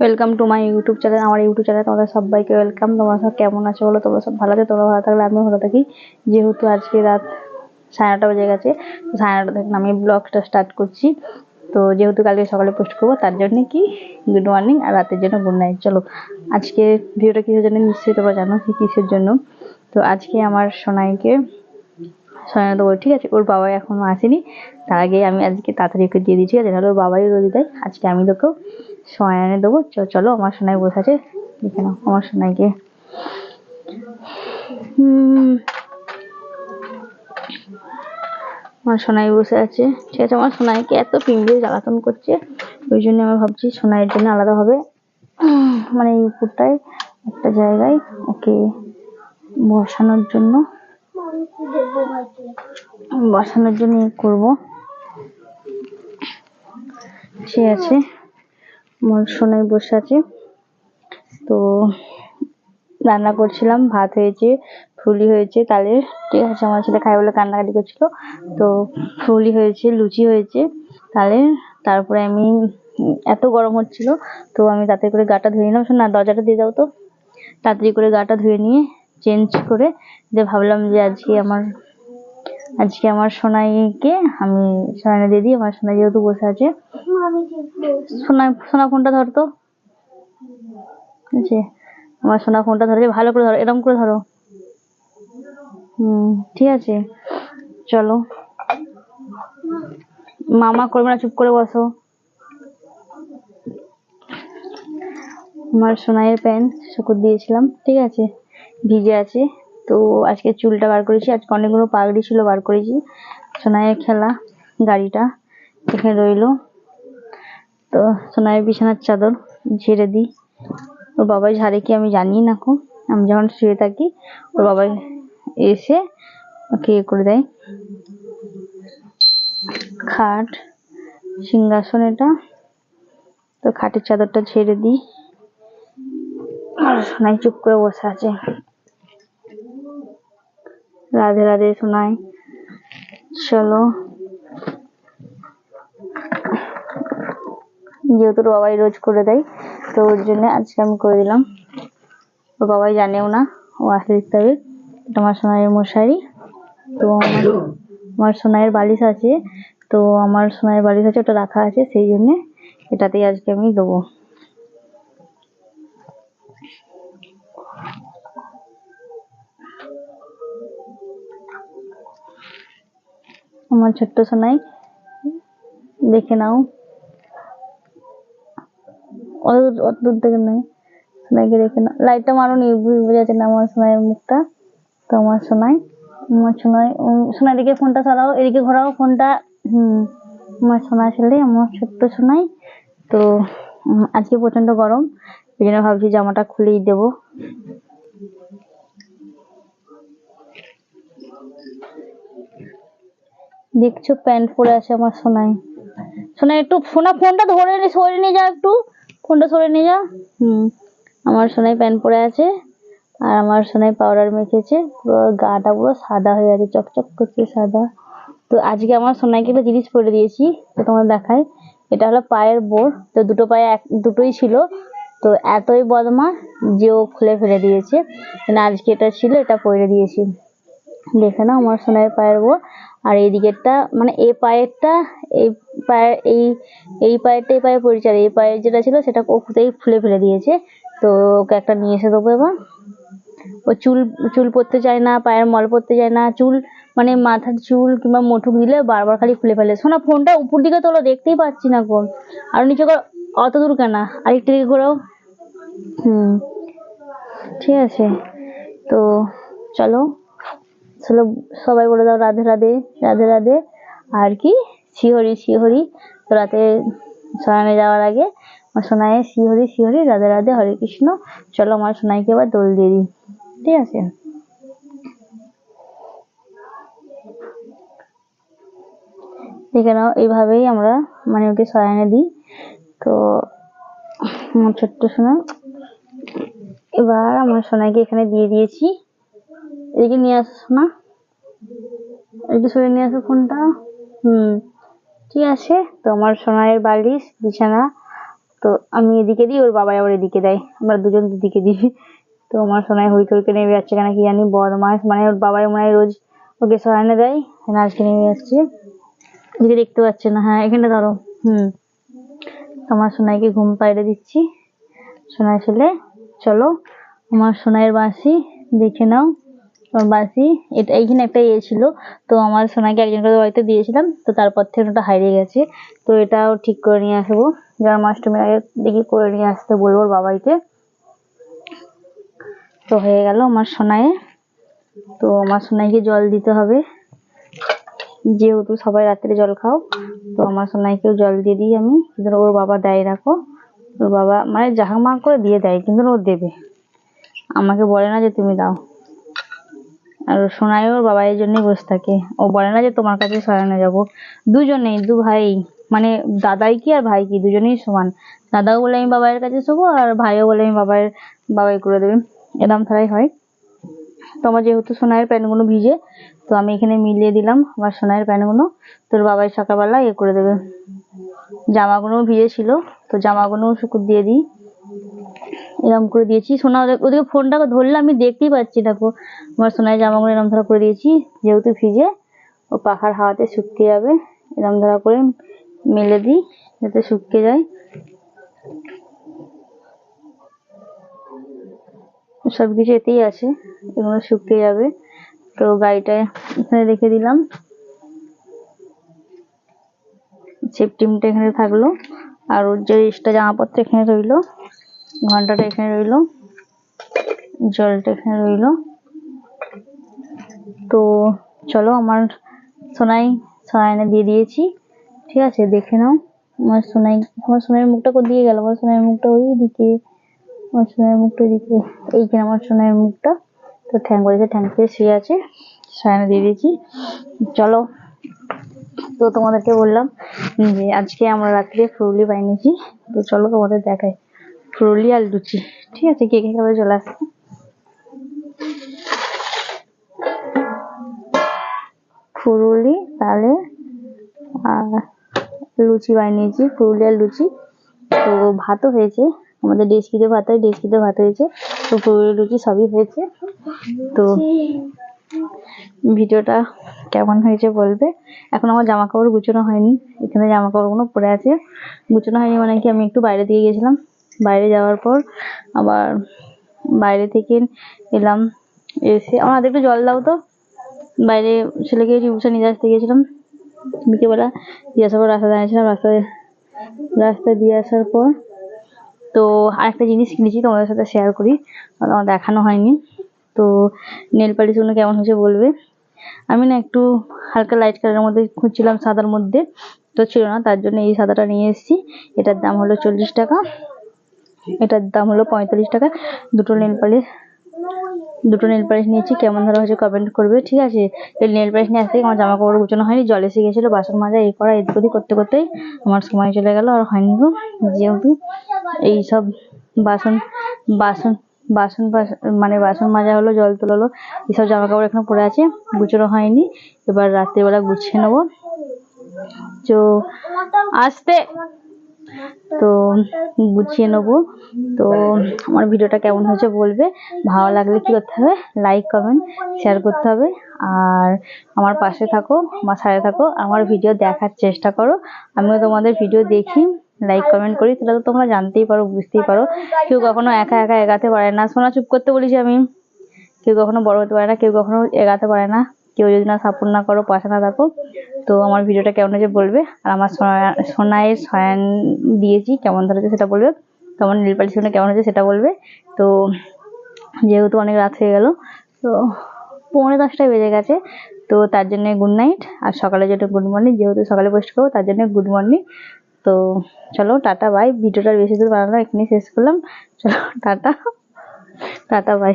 Welcome to my YouTube channel আমার YouTube channel তোমাদের সবাইকে ওয়েলকাম তোমরা সব কেমন আছো বলো? তোমরা সব ভালো আছো? তোমরা ভালো থাকলে আমিও ভালো থাকি। যেহেতু আজকে রাত সাড়ে নটা বেজে গেছে সাড়ে নটা থেকে আমি ব্লগটা স্টার্ট করছি। তো যেহেতু কালকে সকালে পোস্ট করব, তার জন্য কি? গুড মর্নিং আর রাতের জন্য গুড নাইট চলো আজকে ভিডিওটা কিসের জন্য নিশ্চয়ই তোমরা জানো? কি কিসের জন্য? তো আজকে আমার সোনাইকে সোনাই দেবো ঠিক আছে, ওর বাবা এখনও আসেনি। তার আগে আমি আজকে তাড়াতাড়ি ওকে দিয়ে দিই ঠিক আছে? নাহলে ওর বাবাই রোজ দেয় আজকে আমি তোকেও সময় এনে দেবো। চলো, আমার সোনাই বসে আছে। দেখে নাও, আমার হুম। আমার সোনাই বসে আছে। ঠিক আছে, আমার সোনাইকে এত পিঁপড়ে জ্বালাতন করছে। ওই জন্য আমি ভাবছি সোনাইয়ের জন্য আলাদা হবে। মানে এই উপরটায় একটা জায়গায় ওকে বসানোর জন্য। বসানোর জন্য করব। ঠিক আছে। আমার সোনাই বসে আছে। তো রান্না করছিলাম, ভাত হয়েছে ফুলি হয়েছে তাহলে ঠিক আছে, আমার ছেলে খাই বলে কান্নাকাটি করছিল। তো ফুলি হয়েছে, লুচি হয়েছে, তালের। তারপরে আমি, এত গরম হচ্ছিল, তো আমি তাতে করে গাটা ধুয়ে নিলাম। না, দরজাটা দিয়ে দাও তো। তাড়াতাড়ি করে গাটা ধুয়ে নিয়ে চেঞ্জ করে যে ভাবলাম যে আজকে আমার আজকে আমার সোনাইকে আমি সোনাই দিয়ে দিই আমার সোনাই যেহেতু বসে আছে। সোনা সোনা ফোনটা ধর তো। ঠিক আছে আমার সোনা ফোনটা ধরে ভালো করে ধরো এরকম করে ধরো। হুম ঠিক আছে চলো। মামা করবে না চুপ করে বসো। আমার সোনাইয়ের প্যান্ট শুকুর দিয়েছিলাম ঠিক আছে ভিজে আছে। তো আজকে চুলটা বার করেছি, আজকে অনেকগুলো পাগড়ি ছিল বার করেছি। সোনাইয়ের খেলা, গাড়িটা এখানে রইল। তো সোনাইয়ের বিছানার চাদর ঝেড়ে দিই। ওর বাবাই ঝাড়ে কি আমি জানি না কো। আমি যখন শুয়ে থাকি, ওর বাবাই এসে ওকে ইয়ে করে দেয়। খাট, সিংহাসন এটা। তো খাটের চাদরটা ঝেড়ে দিই। আর সোনাই চুপ করে বসে আছে। রাধে রাধে সোনাই চলো। যেহেতু ওর বাবাই রোজ করে দেয়, তো ওর জন্য আজকে আমি করে দিলাম। ওর বাবাই জানেও না, ও আসলে দেখতে হবে আমার সোনাইয়ের মশারি। তো আমার সোনাইয়ের বালিশ আছে। তো আমার সোনাইয়ের বালিশ আছে, ওটা রাখা আছে, সেই জন্যে এটাতেই আজকে আমি দেবো। আমার ছোট্ট সোনাই, দেখে নাও। অত দূর থেকে নয়, সোনাইকে দেখে নাও। লাইটটা মারো নি বোঝা যাচ্ছে না আমার সোনাইয়ের মুখটা। তো আমার সোনাই আমার সোনাই সোনাই দিকে ফোনটা সরাও এদিকে ঘোরাও, ফোনটা, হুম, আমার সোনা ছেলে, আমার ছোট্ট সোনাই। তো আজকে প্রচণ্ড গরম, এই জন্য ভাবছি জামাটা খুলেই দেবো। দেখছ প্যান্ট পরে আছে আমার সোনাই। সোনা একটু সোনা, ফোনটা ধরে সরে নিয়ে যা একটু। ফোনটা সরে নিয়ে যা। হুম, আমার সোনাই প্যান্ট পরে আছে। আর আমার সোনাই পাউডার মেখেছে। পুরো গাটা পুরো সাদা হয়ে আছে, চকচক করছে সাদা। তো আজকে আমার সোনাইকে একটা জিনিস পরে দিয়েছি তো তোমার দেখাই। এটা হলো পায়ের বোর তো দুটো পায়ে এক, দুটোই ছিল। তো এতই বদমা যে ও খুলে ফেলে দিয়েছে। না আজকে এটা ছিল, এটা পরে দিয়েছি। দেখে নাও, আমার সোনার পায়ের বোর আর এই দিকেরটা মানে এই পায়েরটা, এই পায়ের এই এই পায়েরটা এই পায়ে পরিচয় এই পায়ের যেটা ছিল, সেটা ও কোথায় খুলে ফেলে দিয়েছে। তো ওকে একটা নিয়ে এসে দেবো এবার। ও চুল চুল পড়তে চায় না, পায়ের মল পড়তে চায় না। চুল মানে মাথার চুল কিংবা মুঠুক দিলে বারবার খালি খুলে ফেলে। শোনা ফোনটা উপর দিকে তোলো, দেখতেই পাচ্ছি না কোন আর নিচে অত দূর কেন? আরেকটা দিকে ঘোরাও। হুম, ঠিক আছে। তো চলো। চলো সবাই বলে দাও রাধে রাধে রাধে রাধে। আর কি? শিহরি শিহরি রাতে শয়নে যাওয়ার আগে আমার সোনাইয়ের শিহরি শিহরি রাধে রাধে, হরে কৃষ্ণ। চলো আমার সোনাইকে এবার দোল দিয়ে দিই। ঠিক আছে? দেখে নাও, এইভাবেই আমরা মানে ওকে শয়নে দিই। তো আমার ছোট্ট সোনা, এবার আমার সোনাইকে এখানে দিয়ে দিয়েছি। এদিকে নিয়ে আসো না? একটু সরে নিয়ে আসো ফোনটা। হুম, ঠিক আছে। তো আমার সোনাইয়ের বালিশ, বিছানা। তো আমি এদিকে দিই, ওর বাবাই আবার এদিকে দেয়। আমরা দুজন দুদিকে দিই। তো আমার সোনায় হরিকে হরিকে নেমে যাচ্ছে কেন কি জানি বদমাস মানে ওর বাবাই মনে হয় রোজ ওকে সরানে দেয় আজকে নেমে যাচ্ছে এদিকে দেখতে পাচ্ছে না হ্যাঁ এখানে ধরো। হুম, তোমার সোনাইকে ঘুম পাইড়ে দিচ্ছি। সোনাই ছেলে, চলো। আমার সোনাইয়ের বাসি দেখে নাও। বাঁশি এটা এইখানে একটা ইয়ে ছিল। তো আমার সোনাইকে একজনকে বাড়িতে দিয়েছিলাম। তো তারপর থেকে ওটা হারিয়ে গেছে। তো এটাও ঠিক করে নিয়ে আসব। জন্মাষ্টমীর আগে দেখি করে নিয়ে আসতে বলব বাবাইকে। তো হয়ে গেল আমার সোনাইয়ে তো আমার সোনাইকে জল দিতে হবে। যেহেতু সবাই রাত্রে জল খাও, তো আমার সোনাইকেও জল দিয়ে দিই আমি। কিন্তু ওর বাবা দেয়, রাখো। ওর বাবা মানে যাহা মা করে দিয়ে দেয়, কিন্তু ও দেবে। আমাকে বলে না যে তুমি দাও। আর সোনাই ওর বাবা এই জন্যই বসে থাকে। ও বলে না যে তোমার কাছে সরানো যাব। দুজনেই, দু ভাই মানে দাদাই কি আর ভাই কি? দুজনেই সমান। দাদাও বলে, আমি বাবাইয়ের কাছে শোবো আর ভাইও বলে, আমি বাবাইয়ের বাবাই করে দেবে। এরম ধারাই হয়। তো আমার যেহেতু সোনাইয়ের প্যান্টগুলো ভিজে, তো আমি এখানে মিলিয়ে দিলাম আমার সোনাইয়ের প্যান্টগুলো। তোর বাবাই সকালবেলা ইয়ে করে দেবে। জামাগুলো ভিজে ছিল তো জামাগুলো শুকুর দিয়ে দিই। এরকম করে দিয়েছি। সোনা ওদিকে ফোনটা ধরলে আমি দেখতেই পাচ্ছি, দেখো। আমার সোনার জামাগুলো এরম ধরা করে দিয়েছি, যেহেতু ভিজে ও পাখার হাওয়াতে শুকিয়ে যাবে, এরম ধরা করে মেলে দিই, যাতে শুকিয়ে যায়। সব কিছু এতেই আছে, এগুলো শুকিয়ে যাবে। তো গাড়িটা এখানে রেখে দিলাম। সেপটিমটা এখানে থাকল। আর ওর যে এক্সট্রা জামাপত্র এখানে রইল। ঘন্টাটা এখানে রইল। জলটা এখানে রইল। তো চলো আমার সোনাই সয়ানে দিয়ে দিয়েছি। ঠিক আছে, দেখে নাও। আমার সোনাই, আমার সোনাইয়ের মুখটা কোন দিকে গেল? আমার সোনাইয়ের মুখটা ওই দিকে। আমার সোনাইয়ের মুখটা ওইদিকে এইখানে আমার সোনাইয়ের মুখটা। তো ঠ্যাং করেছে, ঠ্যাং পেয়ে শুয়ে আছে। সয়ানে দিয়ে দিয়েছি। চলো। তো তোমাদেরকে বললাম যে, আজকে আমরা রাত্রে ফুরুলি বানিয়েছি। তো চলো তোমাদের দেখাই। আর লুচি। ঠিক আছে, কে কে খাবে চলে আসো ফুরুলি তাহলে আর লুচি বানিয়েছি ফুরুলি আর লুচি। তো ভাতও হয়েছে, আমাদের ডেস্কিতে ভাত হয়, ডেস্কিতে ভাত হয়েছে। তো ফুরুলি লুচি সবই হয়েছে। তো ভিডিওটা কেমন হয়েছে বলবে? এখন আমার জামা কাপড় গুছানো হয়নি, এখানে জামা কাপড়গুলো পড়ে আছে। গুছানো হয়নি মানে কি আমি একটু বাইরে দিয়ে গেছিলাম বাইরে যাওয়ার পর আবার বাইরে থেকে এলাম, এসে আমার হাতে একটু জল দাও তো। বাইরে ছেলেকে টিউশন নিয়ে আসতে গিয়েছিলাম। বিকেলবেলা দিয়ে আসার পর রাস্তা দাঁড়িয়েছিলাম, রাস্তায় রাস্তায় দিয়ে আসার পর তো আরেকটা জিনিস কিনেছি তোমাদের সাথে শেয়ার করি আমার দেখানো হয়নি। তো নেল পালিশগুলো কেমন হয়েছে বলবে? আমি না একটু হালকা লাইট কালারের মধ্যে খুঁজছিলাম সাদার মধ্যে, তো ছিল না, তার জন্য এই সাদাটা নিয়ে এসেছি। এটার দাম হলো চল্লিশ টাকা। এটার দাম হলো পঁয়তাল্লিশ টাকা। দুটো নেল পালিশ দুটো নেল পালিশ নিয়েছি। কেমন ধরা হয়েছে কমেন্ট করবে। ঠিক আছে, এই নেল পালিশ নিয়ে আসতে আমার জামা কাপড় গুছানো হয়নি, জল এসে গেছিল, বাসন মাজা, এই করা, এদিক ওদিক করতে করতেই আমার সময় চলে গেল, আর হয়নি গো। যেহেতু এই সব বাসন বাসন বাসন, বাস- মানে বাসন মাজা হলো, জল তোলা হলো এসব জামা কাপড় এখনও পরে আছে, গুছানো হয়নি। এবার রাত্রিবেলা গুছিয়ে নেব। তো, আসতে। তো গুছিয়ে নেব। তো আমার ভিডিওটা কেমন হয়েছে বলবে। ভালো লাগলে কী করতে হবে লাইক কমেন্ট শেয়ার করতে হবে। আর আমার পাশে থাকো, আমার সাথে থাকো, আমার ভিডিও দেখার চেষ্টা করো। আমিও তোমাদের ভিডিও দেখি লাইক কমেন্ট করি, তাহলে তো তোমরা জানতেই পারো, বুঝতেই পারো। কেউ কখনো একা একা এগাতে পারে না। সোনা, চুপ করতে বলেছি আমি। কেউ কখনো বড় হতে পারে না, কেউ কখনো এগাতে পারে না। কেউ যদি না সাপোর্ট না করো পাশে না থাকো তো আমার ভিডিওটা কেমন হয়েছে বলবে? আর আমার সোনা- সোনাইয়ের সয়ান দিয়েছি, কেমন ধরেছে সেটা বলবে? তো আমার নীল পালিশগুলো কেমন হয়েছে সেটা বলবে? তো যেহেতু অনেক রাত হয়ে গেল, তো পৌনে দশটায় বেজে গেছে, তো তার জন্য গুড নাইট আর সকালে যেটা গুড মর্নিং যেহেতু সকালে পোস্ট করব, তার জন্য গুড মর্নিং তো চলো, টাটা বাই ভিডিওটা বেশি দূর বানালাম এখানেই শেষ করলাম। চলো, টাটা। Tata bye